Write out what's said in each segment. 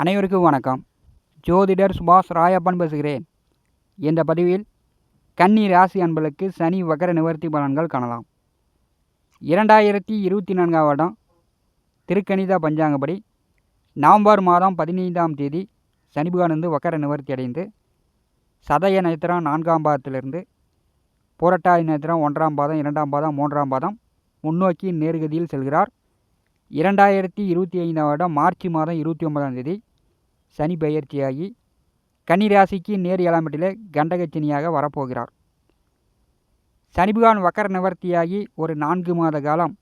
அனைவருக்கும் வணக்கம். ஜோதிடர் சுபாஷ் ராயப்பன் பேசுகிறேன். இந்த பதிவில் கன்னி ராசி அன்பர்களுக்கு சனி வக்கர நிவர்த்தி பலன்கள் காணலாம். இரண்டாயிரத்தி இருபத்தி நான்காம் வருடம் திருக்கணித பஞ்சாங்கப்படி நவம்பர் மாதம் பதினைந்தாம் தேதி சனி வந்து வக்கர நிவர்த்தி அடைந்து சதய நட்சத்திரம் நான்காம் பாதத்திலிருந்து புரட்டாதி நட்சத்திரம் ஒன்றாம் பாதம் இரண்டாம் பாதம் மூன்றாம் பாதம் முன்னோக்கி நேர்கதியில் செல்கிறார். இரண்டாயிரத்தி இருபத்தி ஐந்தாம் வருடம் மார்ச் மாதம் இருபத்தி ஒன்பதாம் தேதி சனி பெயர்ச்சியாகி கன்னிராசிக்கு நேர் ஏழாமட்டிலே கண்டகச்சினியாக வரப்போகிறார். சனிபகவான் வக்கர நிவர்த்தியாகி ஒரு நான்கு மாத காலம்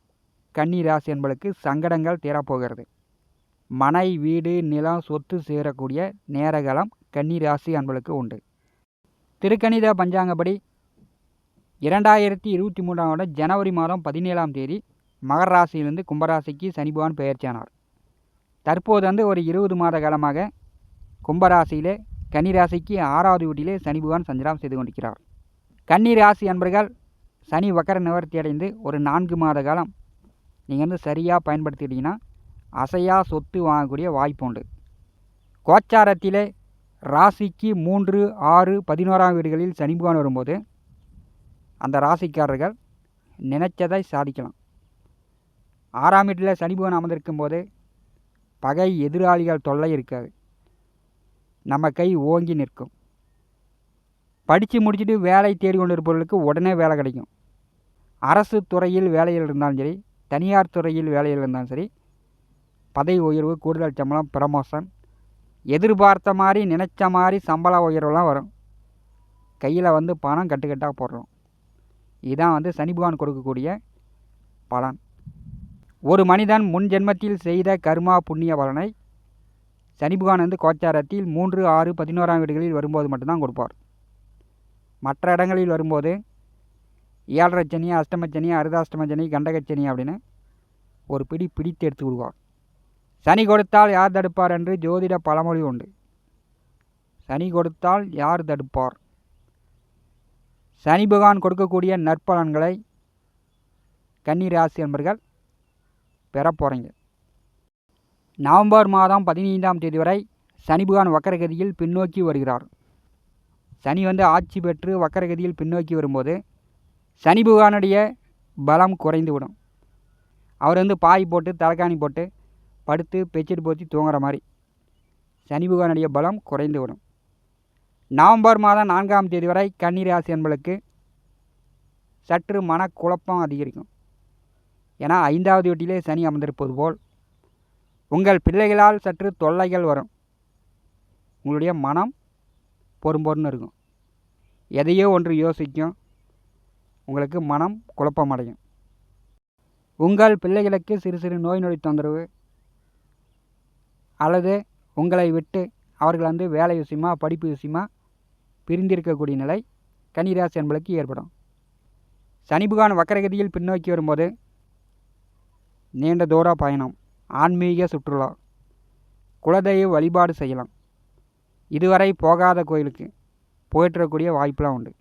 கன்னிராசி என்பளுக்கு சங்கடங்கள் தீரப்போகிறது மனை வீடு நிலம் சொத்து சேரக்கூடிய நேரகாலம் கன்னிராசி ராசி உண்டு. திருக்கணித பஞ்சாங்கப்படி இரண்டாயிரத்தி இருபத்தி மூன்றாம் வருடம் ஜனவரி மாதம் பதினேழாம் தேதி மகர ராசியிலிருந்து கும்பராசிக்கு சனிபகவான் பெயர்ச்சியானார். தற்போது வந்து ஒரு இருபது மாத காலமாக கும்பராசியிலே கன்னிராசிக்கு ஆறாவது வீட்டிலே சனி பகவான் சஞ்சலம் செய்து கொண்டிருக்கிறார். கன்னி ராசி அன்பர்கள் சனி வக்கர நிவர்த்தி அடைந்து ஒரு நான்கு மாத காலம் நீங்கள் வந்து சரியாக பயன்படுத்திட்டீங்கன்னா அசையா சொத்து வாங்கக்கூடிய வாய்ப்பு உண்டு. கோச்சாரத்திலே ராசிக்கு மூன்று ஆறு பதினோராம் வீடுகளில் சனி பகவான் வரும்போது அந்த ராசிக்காரர்கள் நினைச்சதை சாதிக்கலாம். ஆறாம் வீட்டில் சனி பகவான் அமர்ந்திருக்கும் போது பகை எதிராளிகள் தொல்லை இருக்காது. நம்ம கை ஓங்கி நிற்கும். படித்து முடிச்சுட்டு வேலை தேடி இருப்பவர்களுக்கு உடனே வேலை கிடைக்கும். அரசு துறையில் வேலையில் இருந்தாலும் சரி தனியார் துறையில் வேலையில் இருந்தாலும் சரி பதவி உயர்வு கூடுதல் சம்பளம் ப்ரமோஷன் எதிர்பார்த்த மாதிரி நினச்ச மாதிரி சம்பள உயர்வுலாம் வரும். கையில் வந்து பணம் கட்டுக்கட்டாக போடுறோம். இதுதான் வந்து சனி பகவான் கொடுக்கக்கூடிய பலன். ஒரு மனிதன் முன் ஜென்மத்தில் செய்த கர்மா புண்ணிய பலனை சனி வந்து கோச்சாரத்தில் மூன்று ஆறு பதினோராம் வீடுகளில் வரும்போது மட்டும்தான் கொடுப்பார். மற்ற இடங்களில் வரும்போது ஏழரை சனி அஷ்டமச்சனி அருதாஷ்டமச்சனி கண்டகச்சனி அப்படின்னு ஒரு பிடி பிடித்து எடுத்து விடுவார் சனி கொடுத்தால் யார் தடுப்பார் என்று ஜோதிட பழமொழி உண்டு. சனி கொடுத்தால் யார் தடுப்பார்? சனி பகவான் கொடுக்கக்கூடிய நற்பலன்களை கன்னி ராசி என்பர்கள் பெற போகிறீங்க நவம்பர் மாதம் பதினைந்தாம் தேதி வரை சனி பகவான் வக்கரகதியில் பின்னோக்கி வருகிறார். சனி வந்து ஆட்சி பெற்று வக்கரகதியில் பின்னோக்கி வரும்போது சனிபகவானுடைய பலம் குறைந்து விடும் அவர் வந்து பாய் போட்டு தலைக்காணி போட்டு படுத்து பெச்சிட்டு போச்சு தூங்குற மாதிரி. சனிபகவானுடைய பலம் குறைந்து விடும் நவம்பர் மாதம் நான்காம் தேதி வரை கன்னிராசி என்பளுக்கு சற்று மனக்குழப்பம் அதிகரிக்கும். ஏன்னா ஐந்தாவது வீட்டிலே சனி அமர்ந்திருப்பது போல் உங்கள் பிள்ளைகளால் சற்று தொல்லைகள் வரும். உங்களுடைய மனம் பொறும்பொருன்னு இருக்கும். எதையோ ஒன்று யோசிக்கும். உங்களுக்கு மனம் குழப்பமடையும். உங்கள் பிள்ளைகளுக்கு சிறு சிறு நோய் நொடி தொந்தரவு அல்லது உங்களை விட்டு அவர்கள் வந்து வேலை விஷயமா படிப்பு விஷயமா பிரிந்திருக்கக்கூடிய நிலை கன்னிராசி என்பளுக்கு ஏற்படும். சனிபுகான் வக்கரகதியில் பின்னோக்கி வரும்போது நீண்ட தூர பயணம். ஆன்மீக சுற்றுலா. குலதெய்வ வழிபாடு செய்யலாம். இதுவரை போகாத கோயிலுக்கு போயிட்டுறக்கூடிய வாய்ப்பெலாம் உண்டு.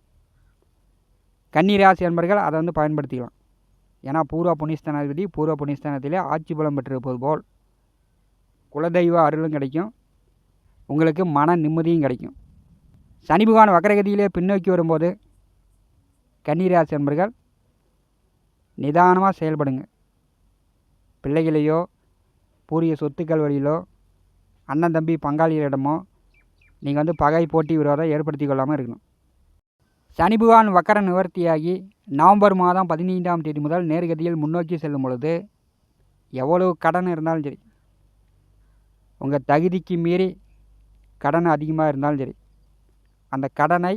கன்னிராசி என்பர்கள் அதை வந்து பயன்படுத்திக்கலாம். ஏன்னா பூர்வ புண்ணியஸ்தானாதிபதி பூர்வ புனிஸ்தானத்திலே ஆட்சி பலம் பெற்றிருப்பது போல் குலதெய்வ அருளும் கிடைக்கும். உங்களுக்கு மன நிம்மதியும் கிடைக்கும். சனி பகவான் வக்கரகதியிலே பின்னோக்கி வரும்போது கன்னிராசி என்பர்கள் நிதானமாக செயல்படுங்க. பிள்ளைகளையோ பூரிய சொத்துக்கள் வழியிலோ அண்ணன் தம்பி பங்காளிகளிடமோ நீங்கள் வந்து பகை போட்டி விரோதம் ஏற்படுத்தி கொள்ளாமல் இருக்கணும். சனி பகவான் வக்கர நிவர்த்தியாகி நவம்பர் மாதம் பதினைந்தாம் தேதி முதல் நேர்கதியில் முன்னோக்கி செல்லும் பொழுது எவ்வளவு கடன் இருந்தாலும் சரி உங்கள் தகுதிக்கு மீறி கடன் அதிகமாக இருந்தாலும் சரி அந்த கடனை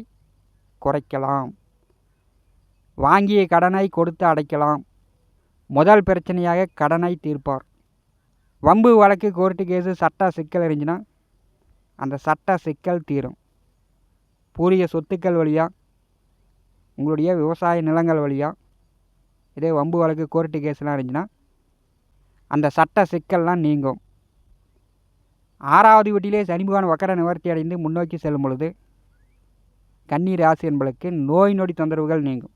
குறைக்கலாம். வாங்கிய கடனை கொடுத்து அடைக்கலாம். முதல் பிரச்சனையாக கடனை தீர்ப்பார். வம்பு வழக்கு கோர்ட்டு கேஸு சட்ட சிக்கல் இருந்துச்சுன்னா அந்த சட்ட சிக்கல் தீரும். பூரிய சொத்துக்கள் வழியாக உங்களுடைய விவசாய நிலங்கள் வழியாக இதே வம்பு வழக்கு கோர்ட்டு கேஸ்லாம் இருந்துச்சுன்னா அந்த சட்ட சிக்கல்லாம் நீங்கும். ஆறாவது வீட்டிலே சனிபகவான் வக்கர நிவர்த்தி அடைந்து முன்னோக்கி செல்லும் பொழுது கன்னி ராசி என்பளுக்கு நோய் நொடி தொந்தரவுகள் நீங்கும்.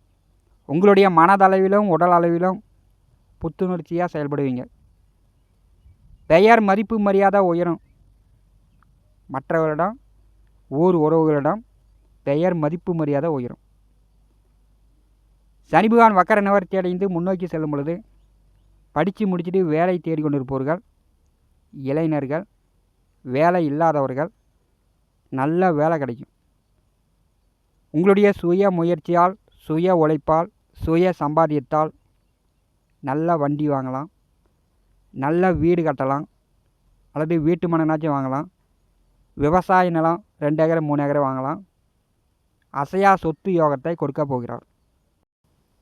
உங்களுடைய மனதளவிலும் உடல் அளவிலும் புத்துணர்ச்சியாக செயல்படுவீங்க. பெயர் மதிப்பு மரியாதை உயரும். மற்றவர்களிடம் ஊர் உறவுகளிடம் பெயர் மதிப்பு மரியாதை உயரும். சனி பகவான் வக்கர நிவர்த்தி அடைந்து முன்னோக்கி செல்லும் பொழுது படித்து முடிச்சுட்டு வேலை தேடிக்கொண்டிருப்பவர்கள் இளைஞர்கள் வேலை இல்லாதவர்கள் நல்ல வேலை கிடைக்கும். உங்களுடைய சுய முயற்சியால் சுய உழைப்பால் சுய சம்பாதியத்தால் நல்ல வண்டி வாங்கலாம். நல்ல வீடு கட்டலாம். அல்லது வீட்டு மனைனாச்சும் வாங்கலாம். விவசாய நிலம் ரெண்டு ஏக்கரை மூணு ஏக்கரை வாங்கலாம். அசையா சொத்து யோகத்தை கொடுக்க போகிறார்.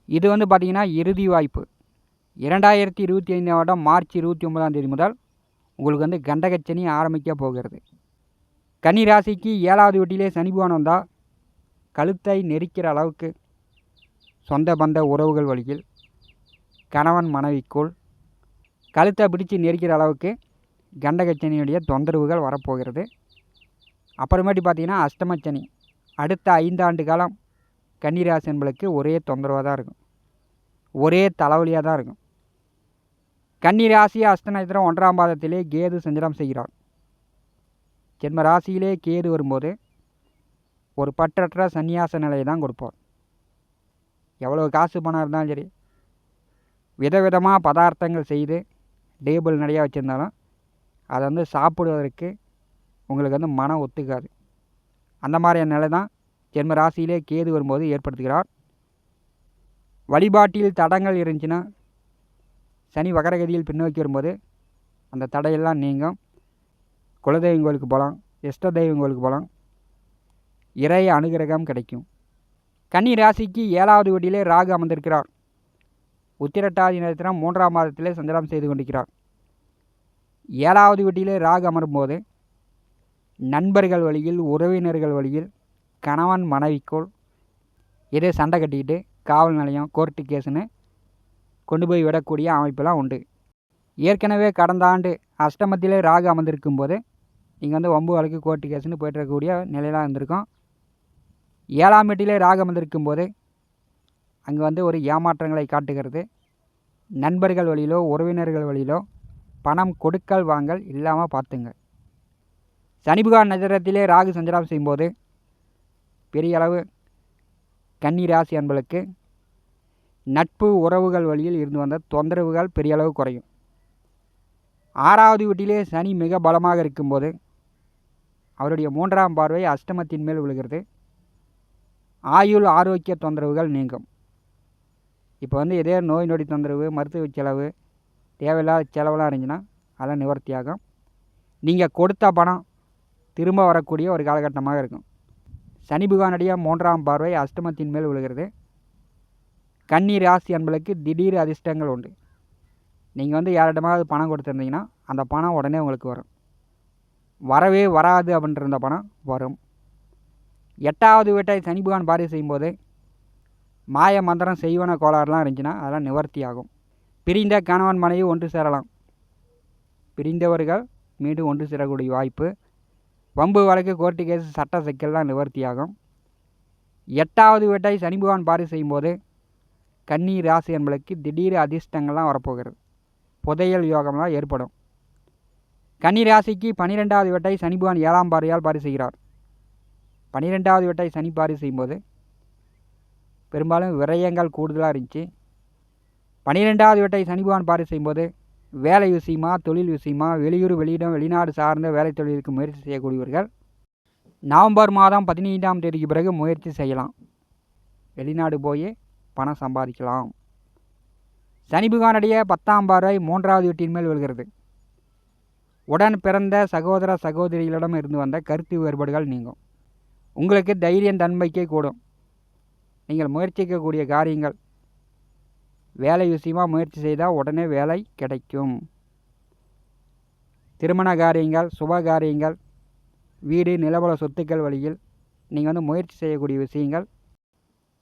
இது வந்து பார்த்திங்கன்னா இறுதி வாய்ப்பு. இரண்டாயிரத்தி இருபத்தி ஐந்தாம் வருடம் மார்ச் இருபத்தி ஒன்பதாம் தேதி முதல் உங்களுக்கு வந்து கண்டகச்சனி ஆரம்பிக்க போகிறது. கன்னி ராசிக்கு ஏழாவது வீட்டிலே சனி வந்தால் கழுத்தை நெரிக்கிற அளவுக்கு சொந்த பந்த உறவுகள் வழியில் கணவன் மனைவிக்குள் கழுத்தை பிடிச்சு நெரிக்கிற அளவுக்கு கண்டகச்சனியுடைய தொந்தரவுகள் வரப்போகிறது. அப்புறமேட்டு பார்த்தீங்கன்னா அஷ்டமச்சனி. அடுத்த ஐந்தாண்டு காலம் கன்னிராசி என்பளுக்கு ஒரே தொந்தரவாக தான் இருக்கும். ஒரே தலைவலியாக தான் இருக்கும். கன்னிராசி அஷ்டநட்சத்திரம் ஒன்றாம் பாதத்திலே கேது சஞ்சலம் செய்கிறார் ஜென்ம ராசியிலே கேது வரும்போது ஒரு பற்றற்ற சந்நியாச நிலையை தான் கொடுப்பார் எவ்வளோ காசு பணம் இருந்தாலும் சரி விதவிதமாக பதார்த்தங்கள் செய்து டேபிள் நிறையா வச்சுருந்தாலும் அதை வந்து சாப்பிடுவதற்கு உங்களுக்கு வந்து மனம் ஒத்துக்காது. அந்த மாதிரியான நிலை தான் ஜென்ம ராசியிலே கேது வரும்போது ஏற்படுத்துகிறார். வழிபாட்டில் தடங்கள் இருந்துச்சுன்னா சனி வகரகதியில் பின்னோக்கி வரும்போது அந்த தடையெல்லாம் நீங்கும். குலதெய்வம் கோயிலுக்கு போகலாம் இஷ்ட தெய்வம் கோயிலுக்கு போகலாம். இறை அனுகிரகம் கிடைக்கும். கன்னி ராசிக்கு ஏழாவது வீட்டிலே ராகு அமர்ந்திருக்கிறார். உத்திரட்டாதி நேரத்தினம் மூன்றாம் மாதத்திலே சஞ்சலம் செய்து கொண்டிருக்கிறார். ஏழாவது வீட்டிலே ராகு அமரும்போது நண்பர்கள் வழியில் உறவினர்கள் வழியில் கணவன் மனைவிக்குள் இதே சண்டை கட்டிக்கிட்டு காவல் நிலையம் கோர்ட்டு கேஸுன்னு கொண்டு போய் விடக்கூடிய அமைப்பெல்லாம் உண்டு. ஏற்கனவே கடந்த ஆண்டு அஷ்டமத்திலே ராகு அமர்ந்திருக்கும் போது நீங்கள் வந்து வம்பு வழக்கு கோர்ட்டு கேஸுன்னு போயிட்டு இருக்கக்கூடிய நிலையெல்லாம் இருந்திருக்கும். ஏழாம் வீட்டிலே ராகு அமர்ந்திருக்கும் போது அங்கே வந்து ஒரு ஏமாற்றங்களை காட்டுகிறது. நண்பர்கள் வழியிலோ உறவினர்கள் வழியிலோ பணம் கொடுக்கல் வாங்கல் இல்லாமல் பார்த்துங்க சனிபுகார் நட்சத்திரத்திலே ராகு சஞ்சாரம் செய்யும்போது பெரிய அளவு கன்னி ராசி அன்பளுக்கு நட்பு உறவுகள் வழியில் இருந்து வந்த தொந்தரவுகள் பெரிய அளவு குறையும். ஆறாவது வீட்டிலே சனி மிக பலமாக இருக்கும்போது அவருடைய மூன்றாம் பார்வை அஷ்டமத்தின் மேல் விழுகிறது. ஆயுள் ஆரோக்கிய தொந்தரவுகள் நீங்கும். இப்போ வந்து எதே நோய் நொடி தொந்தரவு மருத்துவ செலவு தேவையில்லாத செலவெல்லாம் இருந்துச்சுன்னா அதெல்லாம் நிவர்த்தியாகும். நீங்கள் கொடுத்த பணம் திரும்ப வரக்கூடிய ஒரு காலகட்டமாக இருக்கும். சனி பகவானுடைய மூன்றாம் பார்வை அஷ்டமத்தின் மேல் விழுகிறது. கன்னி ராசி அன்பளுக்கு திடீர் அதிர்ஷ்டங்கள் உண்டு. நீங்கள் வந்து யாரிடமாவது பணம் கொடுத்துருந்தீங்கன்னா அந்த பணம் உடனே உங்களுக்கு வரும். வரவே வராது அப்படின்ற பணம் வரும். எட்டாவது வீட்டை சனி புகான் பார்வை செய்யும்போது மாய மந்திரம் செய்வன கோளாறுலாம் இருந்துச்சுன்னா அதெல்லாம் நிவர்த்தி ஆகும் பிரிந்த கணவன் மனைவி ஒன்று சேரலாம். பிரிந்தவர்கள் மீண்டும் ஒன்று சேரக்கூடிய வாய்ப்பு. வம்பு வழக்கு கோர்ட்டு கேஸ் சட்ட சிக்கல்லாம் நிவர்த்தியாகும். எட்டாவது வேட்டை சனி பகவான் பாரி செய்யும்போது கன்னி ராசி என்பதற்கு திடீர் அதிர்ஷ்டங்கள்லாம் வரப்போகிறது. புதையல் யோகம்லாம் ஏற்படும். கன்னி ராசிக்கு பன்னிரெண்டாவது வேட்டை சனி பகவான் ஏழாம் பாரியால் பாரி செய்கிறார். பன்னிரெண்டாவது வேட்டை சனி பாரி செய்யும்போது பெரும்பாலும் விரயங்கள் கூடுதலாக இருந்துச்சு. பன்னிரெண்டாவது வேட்டை சனி பகவான் பாரி செய்யும்போது வேலை விஷயமா தொழில் விஷயமா வெளியூர் வெளியிடம் வெளிநாடு சார்ந்த வேலை தொழிலுக்கு முயற்சி செய்யக்கூடியவர்கள் நவம்பர் மாதம் பதினைந்தாம் தேதிக்கு பிறகு முயற்சி செய்யலாம். வெளிநாடு போய் பணம் சம்பாதிக்கலாம். சனி பகவானுடைய பத்தாம் பார்வை மூன்றாவது வீட்டின் மேல் விழுகிறது. உடன் பிறந்த சகோதர சகோதரிகளிடம் இருந்து வந்த கருத்து வேறுபாடுகள் நீங்கும். உங்களுக்கு தைரியம் தன்மைக்கே கூடும். நீங்கள் முயற்சிக்கக்கூடிய காரியங்கள். வேலை விஷயமாக முயற்சி செய்தால் உடனே வேலை கிடைக்கும். திருமண காரியங்கள் சுப காரியங்கள் வீடு நிலவள சொத்துக்கள் வழியில் நீங்கள் வந்து முயற்சி செய்யக்கூடிய விஷயங்கள்.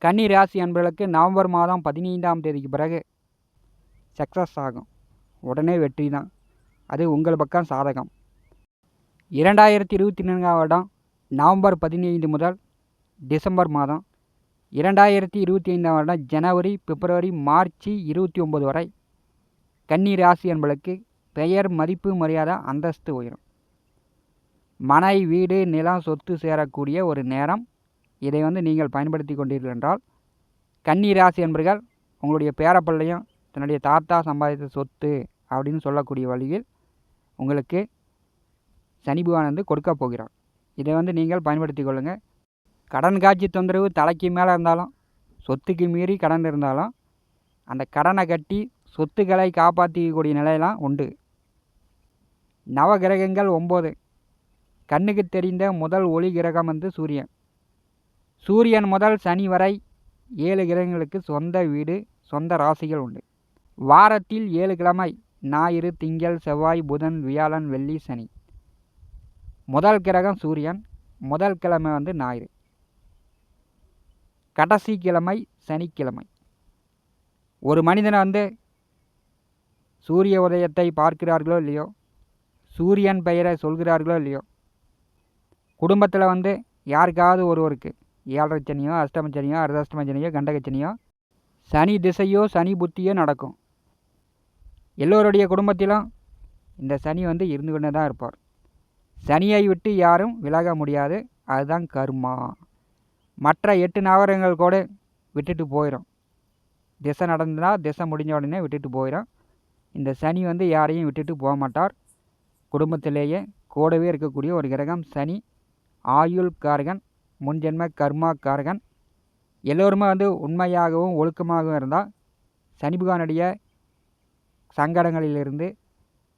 கன்னி ராசி அன்பர்களுக்கு நவம்பர் மாதம் பதினைந்தாம் தேதிக்கு பிறகு சக்ஸஸ் ஆகும். உடனே வெற்றி தான். அது உங்கள் பக்கம் சாதகம். இரண்டாயிரத்தி இருபத்தி நான்காம் வருடம் நவம்பர் பதினைந்து முதல் டிசம்பர் மாதம் இரண்டாயிரத்தி இருபத்தி ஐந்தாம் வருடம் ஜனவரி பிப்ரவரி மார்ச் இருபத்தி ஒம்பது வரை கன்னி ராசி என்பதற்கு பெயர் மதிப்பு மரியாதை அந்தஸ்து உயரும். மனை வீடு நிலம் சொத்து சேரக்கூடிய ஒரு நேரம். இதை வந்து நீங்கள் பயன்படுத்தி கொண்டீர்கள் என்றால் கன்னி ராசி என்பர்கள் உங்களுடைய பேரப்பிள்ளையும் தன்னுடைய தாத்தா சம்பாதித்த சொத்து அப்படின்னு சொல்லக்கூடிய வழியில் உங்களுக்கு சனி பகவான் வந்து கொடுக்க போகிறார். இதை வந்து நீங்கள் பயன்படுத்தி கொள்ளுங்கள் கடன் காட்சி தொந்தரவு தலைக்கு மேலே இருந்தாலும் சொத்துக்கு மீறி கடன் இருந்தாலும் அந்த கடனை கட்டி சொத்துக்களை காப்பாற்றிக்கக்கூடிய நிலையெல்லாம் உண்டு. நவ கிரகங்கள் ஒம்பது. கண்ணுக்கு தெரிந்த முதல் ஒளி கிரகம் வந்து சூரியன். சூரியன் முதல் சனி வரை ஏழு கிரகங்களுக்கு சொந்த வீடு சொந்த ராசிகள் உண்டு. வாரத்தில் ஏழு கிழமை ஞாயிறு திங்கள் செவ்வாய் புதன் வியாழன் வெள்ளி சனி. முதல் கிரகம் சூரியன் முதல் கிழமை வந்து ஞாயிறு. கடைசி கிழமை சனிக்கிழமை ஒரு மனிதனை வந்து சூரிய உதயத்தை பார்க்கிறார்களோ இல்லையோ சூரியன் பெயரை சொல்கிறார்களோ இல்லையோ குடும்பத்தில் வந்து யாருக்காவது ஒருவருக்கு ஏழரை சனியோ அஷ்டமச்சனியோ சனியோ கண்டகச்சனியோ சனியோ சனி திசையோ சனி புத்தியோ நடக்கும். எல்லோருடைய குடும்பத்திலும் இந்த சனி வந்து இருந்து கொண்டே தான் இருப்பார். சனியை விட்டு யாரும் விலக முடியாது. அதுதான் கர்மா. மற்ற எட்டு நகரங்கள் கூட விட்டுட்டு போயிடும் திசை நடந்தால் திசை முடிஞ்ச உடனே விட்டுட்டு போயிடும் இந்த சனி வந்து யாரையும் விட்டுட்டு போக மாட்டார். குடும்பத்திலேயே கூடவே இருக்கக்கூடிய ஒரு கிரகம் சனி. ஆயுள் காரகன் முன்ஜென்ம கர்மா காரகன் எல்லோருமே வந்து உண்மையாகவும் ஒழுக்கமாகவும் இருந்தால் சனிபகவானுடைய சங்கடங்களிலிருந்து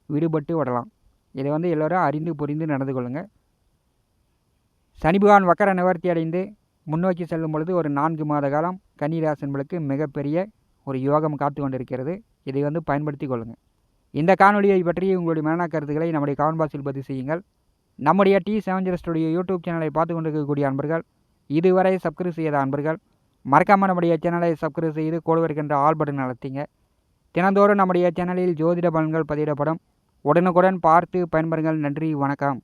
விடுபட்டு விடலாம். இதை வந்து எல்லோரும் அறிந்து புரிந்து நடந்து கொள்ளுங்கள். சனி பகவான் வக்கர நிவர்த்தி அடைந்து முன்னோக்கி செல்லும் பொழுது ஒரு நான்கு மாத காலம் கன்னிராசன்களுக்கு மிகப்பெரிய ஒரு யோகம் காத்து கொண்டிருக்கிறது. இதை வந்து பயன்படுத்தி கொள்ளுங்கள் இந்த காணொலியை பற்றி உங்களுடைய மரண கருத்துக்களை நம்முடைய கமெண்ட் பாக்ஸில் பதிவு செய்யுங்கள். நம்முடைய டி செவன்ஜர் ஸ்டுடியோ யூடியூப் சேனலை பார்த்து கொண்டிருக்கக்கூடிய அன்பர்கள் இதுவரை சப்ஸ்கிரைப் செய்யாத அன்பர்கள் மறக்காமல் நம்முடைய சேனலை சப்ஸ்கிரைப் செய்து கூட இருக்கின்ற ஆல் பட்டன் நடத்திங்க தினந்தோறும் நம்முடைய சேனலில் ஜோதிட பலன்கள் பதிவிடப்படும். உடனுக்குடன் பார்த்து பயன்பெறுங்கள். நன்றி வணக்கம்.